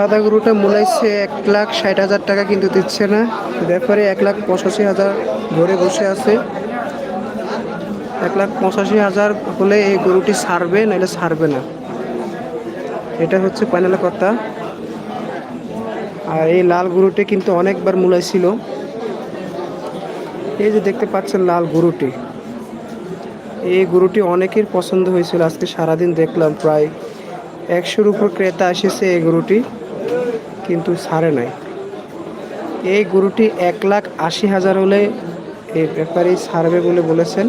সাদা গরুটা মূলাইছে এক লাখ ষাট হাজার টাকা কিন্তু দিচ্ছে না। ব্যাপারে এক লাখ পঁচাশি হাজার ধরে বসে আছে। এক লাখ পঁচাশি হাজার হলে এই গরুটি ছাড়বে নাহলে ছাড়বে না। এটা হচ্ছে ফাইনাল কথা। আর এই লাল গরুটি কিন্তু অনেকবার মূলাইছিল। এই যে দেখতে পাচ্ছেন লাল গরুটি। এই গরুটি অনেকের পছন্দ হয়েছিল, আজকে সারাদিন দেখলাম, প্রায় একশোর উপর ক্রেতা এসেছে এই গরুটি। কিন্তু ছাড়ে নাই। এই গরুটি এক লাখ আশি হাজার হলে এই ব্যাপারে ছাড়বে বলে বলেছেন।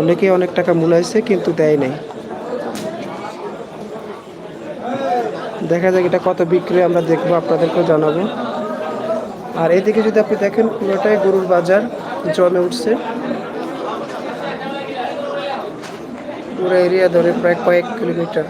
অনেকে অনেক টাকা মূলাইছে কিন্তু দেয় নাই। দেখা যাক এটা কত বিক্রি আমরা দেখব, আপনাদেরকেও জানাব। আর এদিকে যদি আপনি দেখেন, পুরোটাই গরুর বাজার জমে উঠছে। পুরো এরিয়া ধরে প্রায় কয়েক কিলোমিটার।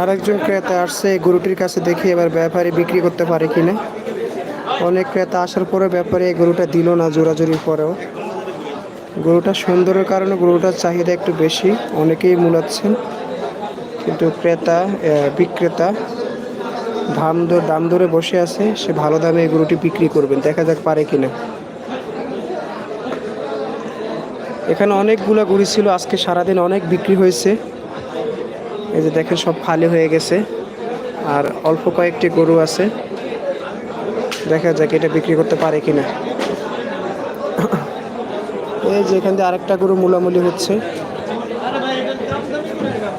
আর একজন ক্রেতা আসছে, এই গরুটির কাছে দেখি এবার ব্যাপারে বিক্রি করতে পারে কিনা। অনেক ক্রেতা আসার পরে ব্যাপারে এই গরুটা দিল না জোরাজুরির পরেও। গরুটা সুন্দরের কারণে গরুটার চাহিদা একটু বেশি, অনেকেই মূলাচ্ছেন। কিন্তু ক্রেতা বিক্রেতা দাম দর দাম ধরে বসে আছে, সে ভালো দামে এই গরুটি বিক্রি করবেন, দেখা যাক পারে কিনা। এখানে অনেকগুলো গরু ছিল, আজকে সারাদিন অনেক বিক্রি হয়েছে। এই যে দেখেন সব খালি হয়ে গেছে। আর অল্প কয়েকটি গরু আছে। দেখা যাক এটা বিক্রি করতে পারে কিনা। এই যে এখান দিয়ে আরেকটা গরু মূলামূলি হচ্ছে।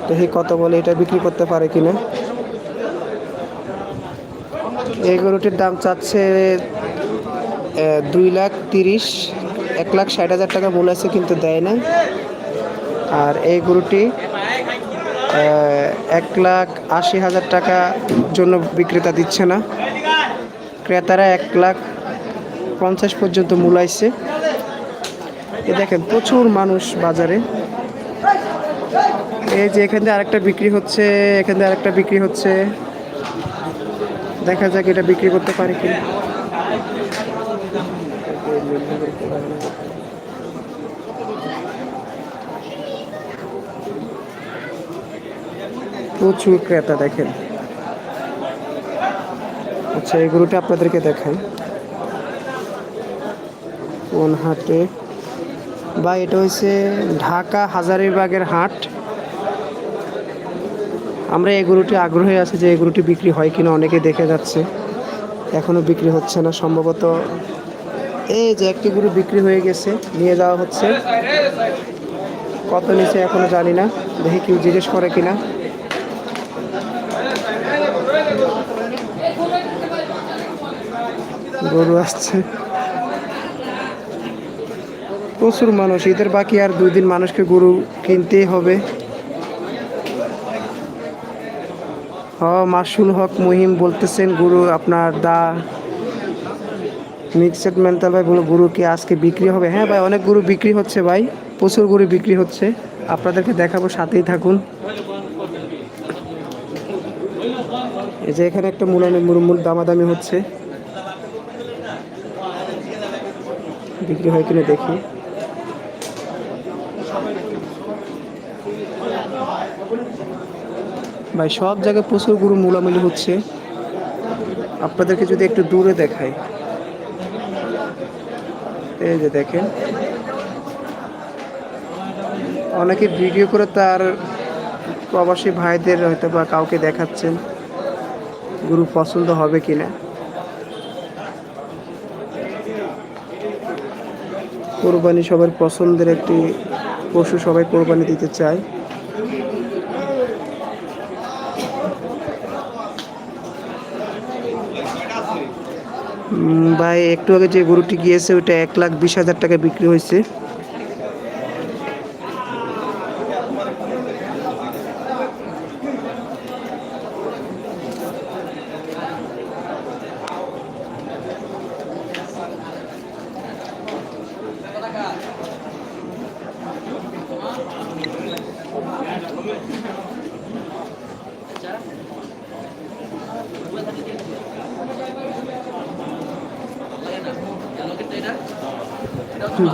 দেখি কত বলে এটা বিক্রি করতে পারে কিনা। এই গরুটির দাম চাচ্ছে দুই লাখ তিরিশ, এক লাখ ষাট হাজার টাকা মূল আছে কিন্তু দেয় না আর এই গরুটি এক লাখ আশি হাজার টাকা জন্য বিক্রেতা দিচ্ছে না। ক্রেতারা এক লাখ পঞ্চাশ পর্যন্ত মূলাইছে। এ দেখেন, প্রচুর মানুষ বাজারে। এই যে এখান দিয়ে আরেকটা বিক্রি হচ্ছে, এখান থেকে আরেকটা বিক্রি হচ্ছে। দেখা যাক এটা বিক্রি করতে পারে কি প্রচুর ক্রেতা দেখেন। আচ্ছা এই গরুটা আপনাদেরকে দেখাই। কোন হাটে? বা এটা হচ্ছে ঢাকা হাজারিবাগের হাট। আমরা এই গরুটি আগ্রহী আছি যে এই গরুটি বিক্রি হয় কিনা অনেকে দেখে যাচ্ছে। এখনও বিক্রি হচ্ছে না, সম্ভবত এই যে একটি গরু বিক্রি হয়ে গেছে, নিয়ে যাওয়া হচ্ছে। কত নিচে এখনও জানি না, দেখি কেউ জিজ্ঞেস করে কিনা। গরু আসছে। প্রচুর মানুষ, ঈদের বাকি আর দুই দিন মানুষকে গরু কিনতেই হবে। হ মাসুল হক মহিম বলতেছেন, গুরু আপনার দা মিক্সড মেন্টাল ভাই বলো গরু কি আজকে বিক্রি হবে? হ্যাঁ ভাই, অনেক গরু বিক্রি হচ্ছে ভাই, প্রচুর গরু বিক্রি হচ্ছে। আপনাদেরকে দেখাবো, সাথেই থাকুন। এই যে এখানে একটা মুরমুল দামাদামি হচ্ছে। বিক্রি হয় কিনা দেখি। ভাই, সব জায়গায় প্রচুর গরু মূলামূলি হচ্ছে। আপনাদেরকে যদি একটু দূরে দেখাই। এই যে দেখেন। অনেকে ভিডিও করে তার প্রবাসী ভাইদের হয়তো বা কাউকে দেখাচ্ছেন। গরু পছন্দ হবে কিনা। কোরবানি সবার পছন্দের একটি পশু সবাই কোরবানি দিতে চায়। ভাই, একটু আগে যে গরুটি গিয়েছে ওটা এক লাখ বিশ হাজার টাকা বিক্রি হয়েছে।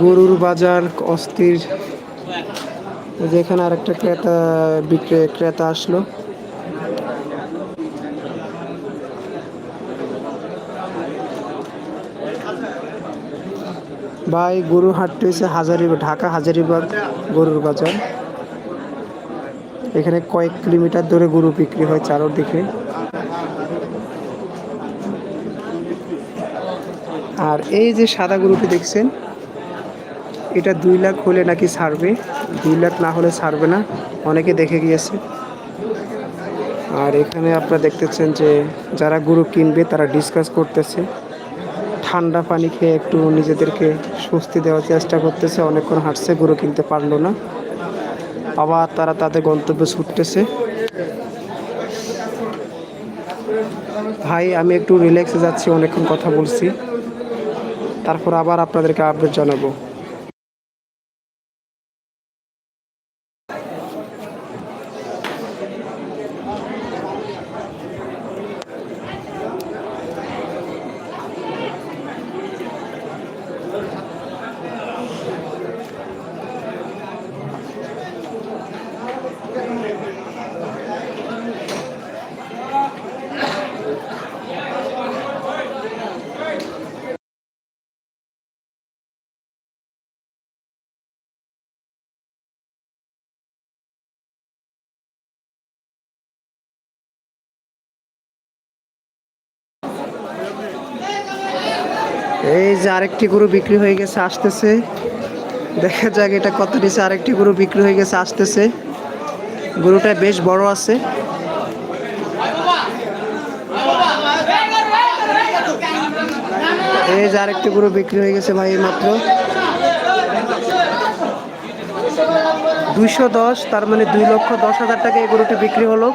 গরুর বাজার, অস্থির। যেখানে এখানে আরেকটা ক্রেতা, বিক্রে, ক্রেতা আসলো। ভাই গরু হাটটা হয়েছে হাজারি ঢাকা হাজারিবাগ গরুর বাজার। এখানে কয়েক কিলোমিটার ধরে গরু বিক্রি হয় চারোদিকে। আর এই যে সাদা গরুটি দেখছেন এটা দুই লাখ হলে নাকি ছাড়বে? দুই লাখ না হলে ছাড়বে না। অনেকে দেখে গিয়েছে। আর এখানে আপনারা দেখতেছেন যে যারা গরু কিনবে, তারা ডিসকাস করতেছে। ঠান্ডা পানি খেয়ে একটু নিজেদেরকে স্বস্তি দেওয়ার চেষ্টা করতেছে। অনেকক্ষণ হাঁটছে, গরু কিনতে পারল না। আবার তারা তাদের গন্তব্যে ছুটতেছে। ভাই, আমি একটু রিল্যাক্সে যাচ্ছি, অনেকক্ষণ কথা বলছি। তারপর আবার আপনাদেরকে আপডেট জানাব। এই যে আরেকটি গরু বিক্রি হয়ে গেছে, আসতেছে। দেখা যাক এটা কত নিচে আরেকটি গরু বিক্রি হয়ে গেছে, আসতেছে। গরুটা বেশ বড় আছে। এই যে আরেকটি গরু বিক্রি হয়ে গেছে ভাই মাত্র। দুইশো দশ, তার মানে দুই লক্ষ দশ হাজার টাকা এই গরুটি বিক্রি হলো।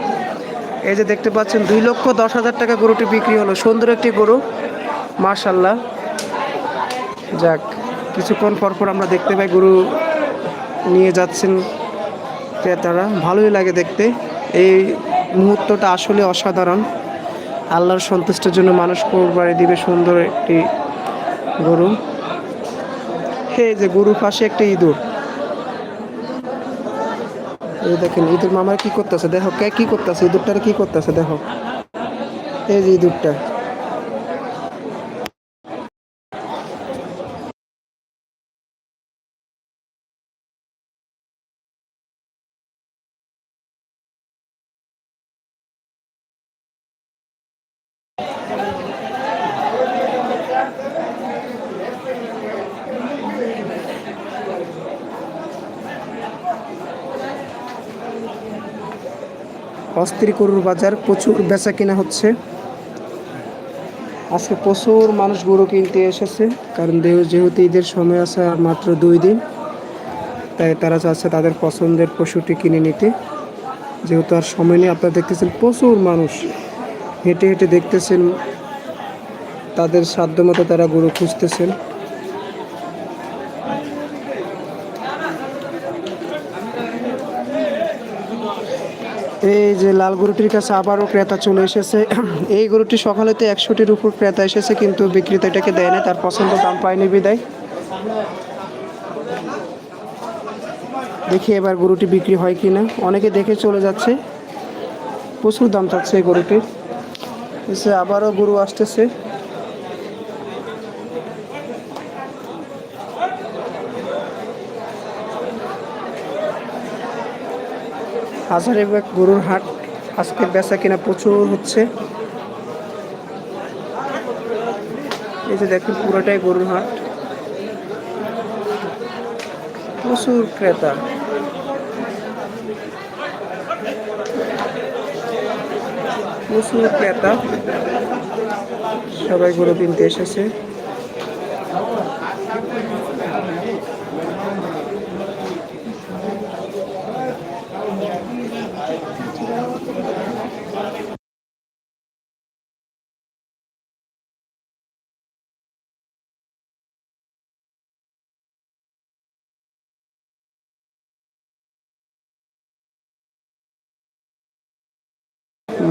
এই যে দেখতে পাচ্ছেন, দুই লক্ষ দশ হাজার টাকা গরুটি বিক্রি হলো। সুন্দর একটি গরু মার্শাল্লাহ যাক, কিছুক্ষণ পর পর আমরা দেখতে পাই গরু নিয়ে যাচ্ছেন ক্রেতারা। ভালোই লাগে দেখতে। এই মুহূর্তটা আসলে অসাধারণ। আল্লাহর সন্তুষ্টের জন্য মানুষ কোরবানি দিবে সুন্দর একটি গরু। হে যে গরুর পাশে একটা ইঁদুর। এই দেখেন, ইঁদুর মামার কি করতেছে? দেখো, কে কি করতেছে? ইঁদুরটার কি করতেছে? দেখো। এই যে ইঁদুরটা। অস্থির গরুর বাজার, প্রচুর বেচা কিনা হচ্ছে। আজকে প্রচুর মানুষ গরু কিনতে এসেছে, কারণ যেহেতু ঈদের সময় আছে আর মাত্র দুই দিন, তাই তারা চাচ্ছে তাদের পছন্দের পশুটি কিনে নিতে। যেহেতু আর সময় নেই, আপনারা দেখতেছেন প্রচুর মানুষ। হেঁটে হেঁটে দেখতেছেন, তাদের সাধ্যমতো তারা গরু খুঁজতেছেন। এই যে লাল গরুটির কাছে আবারও ক্রেতা চলে এসেছে। এই গরুটি সকালেতে একশোটির উপর ক্রেতা এসেছে, কিন্তু বিক্রেতা এটাকে দেয় না, তার পছন্দ দাম পায়নি বিদায়। দেখি এবার গরুটি বিক্রি হয় কি না অনেকে দেখে চলে যাচ্ছে। প্রচুর দাম থাকছে এই গরুটির। আবারও গরু আসতেছে। হাজারিবাগ গরুর হাট আজকে বেচা কিনা প্রচুর হচ্ছে। এই যে দেখুন পুরোটাই গরুর হাট। প্রচুর ক্রেতা। প্রচুর ক্রেতা। সবাই গরু কিনতে এসেছে।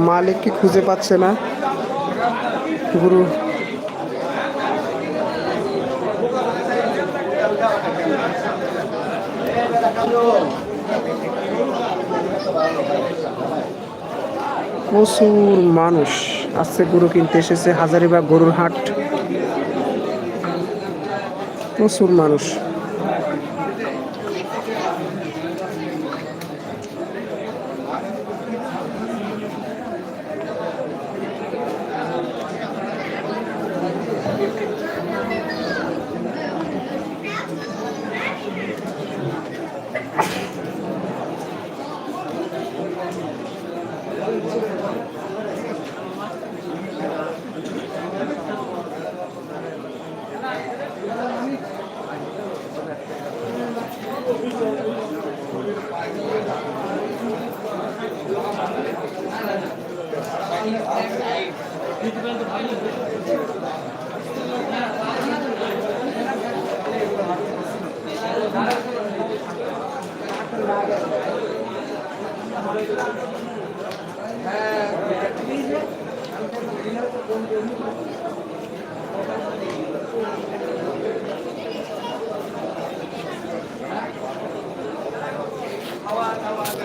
মালিককে খুঁজে পাচ্ছে না? গুরু। প্রচুর মানুষ আসছে গরু কিনতে এসেছে, হাজারিবাগ গরুর হাট। প্রচুর মানুষ।